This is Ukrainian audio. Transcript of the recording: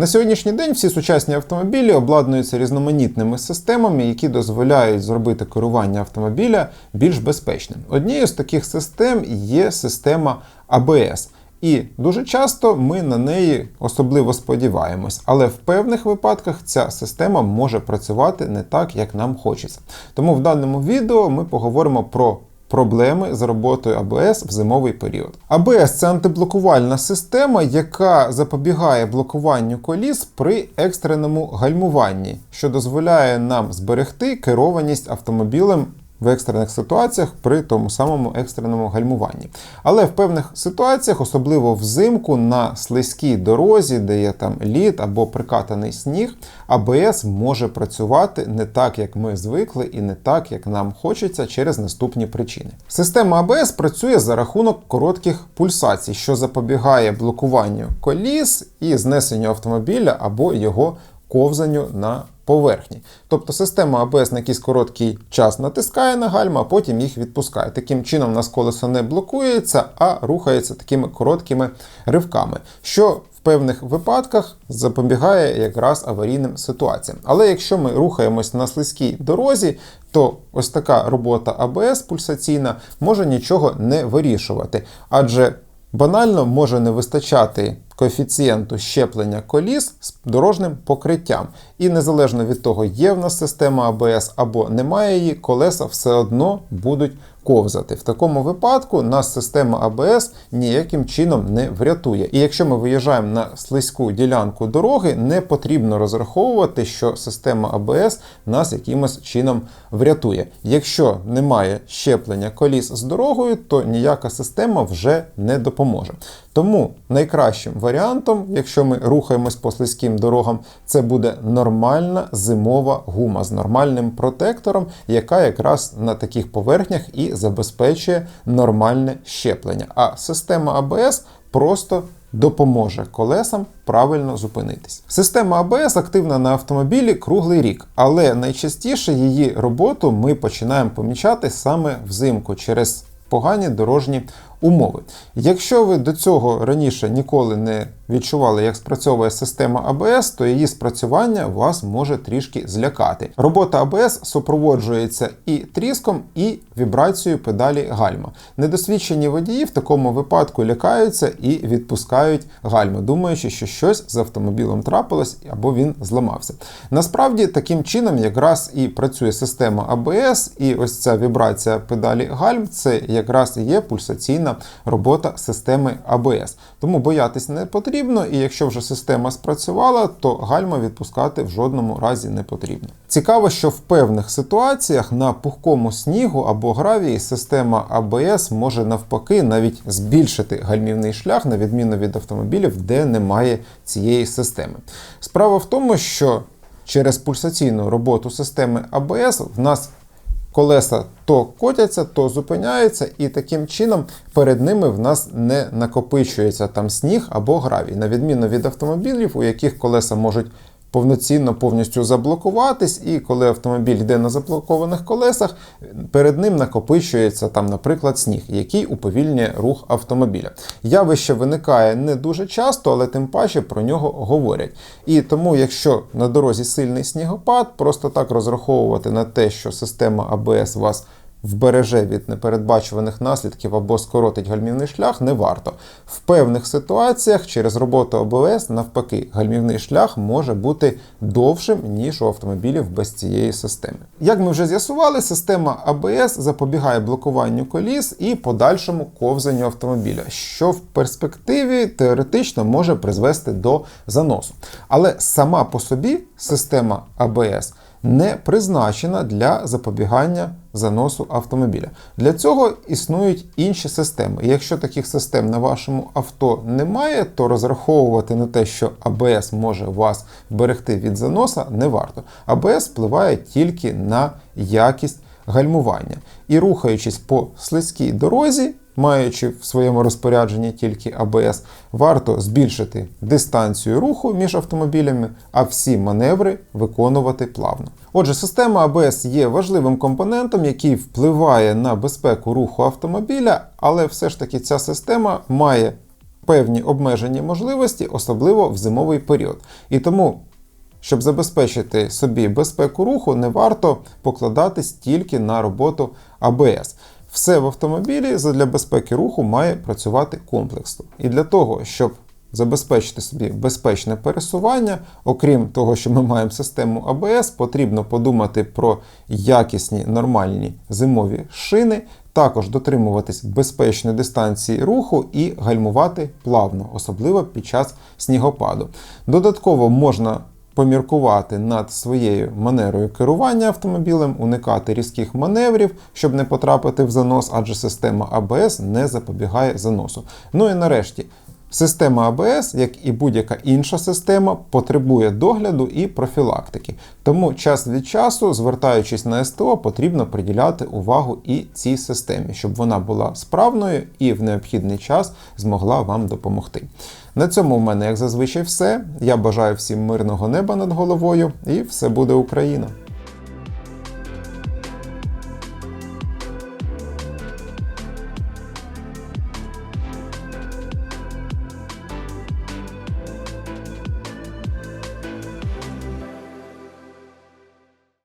На сьогоднішній день всі сучасні автомобілі обладнуються різноманітними системами, які дозволяють зробити керування автомобіля більш безпечним. Однією з таких систем є система ABS. І дуже часто ми на неї особливо сподіваємось, але в певних випадках ця система може працювати не так, як нам хочеться. Тому в даному відео ми поговоримо про проблеми з роботою АБС в зимовий період. АБС це антиблокувальна система, яка запобігає блокуванню коліс при екстреному гальмуванні, що дозволяє нам зберегти керованість автомобілем в екстрених ситуаціях при тому самому екстреному гальмуванні. Але в певних ситуаціях, особливо взимку, на слизькій дорозі, де є там лід або прикатаний сніг, АБС може працювати не так, як ми звикли, і не так, як нам хочеться, через наступні причини. Система АБС працює за рахунок коротких пульсацій, що запобігає блокуванню коліс і знесенню автомобіля або його ковзанню на поверхні. Тобто система АБС на якийсь короткий час натискає на гальма, а потім їх відпускає. Таким чином, у нас колесо не блокується, а рухається такими короткими ривками, що в певних випадках запобігає якраз аварійним ситуаціям. Але якщо ми рухаємось на слизькій дорозі, то ось така робота АБС пульсаційна може нічого не вирішувати, адже банально може не вистачати коефіцієнту щеплення коліс з дорожнім покриттям. І незалежно від того, є в нас система АБС або немає її, колеса все одно будуть ковзати. В такому випадку нас система АБС ніяким чином не врятує. І якщо ми виїжджаємо на слизьку ділянку дороги, не потрібно розраховувати, що система АБС нас якимось чином врятує. Якщо немає щеплення коліс з дорогою, то ніяка система вже не допоможе. Тому найкращим варіантом, якщо ми рухаємось по слизьким дорогам, це буде нормальна зимова гума з нормальним протектором, яка якраз на таких поверхнях і забезпечує нормальне щеплення. А система АБС просто допоможе колесам правильно зупинитись. Система АБС активна на автомобілі круглий рік, але найчастіше її роботу ми починаємо помічати саме взимку через погані дорожні умови. Якщо ви до цього раніше ніколи не відчували, як спрацьовує система АБС, то її спрацювання вас може трішки злякати. Робота АБС супроводжується і тріском, і вібрацією педалі гальма. Недосвідчені водії в такому випадку лякаються і відпускають гальма, думаючи, що щось з автомобілем трапилось або він зламався. Насправді, таким чином якраз і працює система АБС, і ось ця вібрація педалі гальм це якраз і є пульсаційна робота системи АБС. Тому боятись не потрібно, і якщо вже система спрацювала, то гальма відпускати в жодному разі не потрібно. Цікаво, що в певних ситуаціях на пухкому снігу або гравії система АБС може навпаки навіть збільшити гальмівний шлях, на відміну від автомобілів, де немає цієї системи. Справа в тому, що через пульсаційну роботу системи АБС в нас колеса то котяться, то зупиняються, і таким чином перед ними в нас не накопичується там сніг або гравій, на відміну від автомобілів, у яких колеса можуть повноцінно повністю заблокуватись, і коли автомобіль йде на заблокованих колесах, перед ним накопичується там, наприклад, сніг, який уповільнює рух автомобіля. Явище виникає не дуже часто, але тим паче про нього говорять. І тому, якщо на дорозі сильний снігопад, просто так розраховувати на те, що система АБС вас вбереже від непередбачуваних наслідків або скоротить гальмівний шлях, не варто. В певних ситуаціях через роботу ОБС, навпаки, гальмівний шлях може бути довшим, ніж у автомобілів без цієї системи. Як ми вже з'ясували, система АБС запобігає блокуванню коліс і подальшому ковзанню автомобіля, що в перспективі теоретично може призвести до заносу. Але сама по собі система АБС не призначена для запобігання заносу автомобіля. Для цього існують інші системи. І якщо таких систем на вашому авто немає, то розраховувати на те, що АБС може вас вберегти від заноса, не варто. АБС впливає тільки на якість гальмування. І рухаючись по слизькій дорозі, маючи в своєму розпорядженні тільки АБС, варто збільшити дистанцію руху між автомобілями, а всі маневри виконувати плавно. Отже, система АБС є важливим компонентом, який впливає на безпеку руху автомобіля, але все ж таки ця система має певні обмежені можливості, особливо в зимовий період. І тому, щоб забезпечити собі безпеку руху, не варто покладатись тільки на роботу АБС. Все в автомобілі для безпеки руху має працювати комплексно. І для того, щоб забезпечити собі безпечне пересування, окрім того, що ми маємо систему АБС, потрібно подумати про якісні нормальні зимові шини, також дотримуватись безпечної дистанції руху і гальмувати плавно, особливо під час снігопаду. Додатково можна поміркувати над своєю манерою керування автомобілем, уникати різких маневрів, щоб не потрапити в занос, адже система АБС не запобігає заносу. Ну і нарешті. Система АБС, як і будь-яка інша система, потребує догляду і профілактики. Тому час від часу, звертаючись на СТО, потрібно приділяти увагу і цій системі, щоб вона була справною і в необхідний час змогла вам допомогти. На цьому в мене, як зазвичай, все. Я бажаю всім мирного неба над головою, і все буде Україна!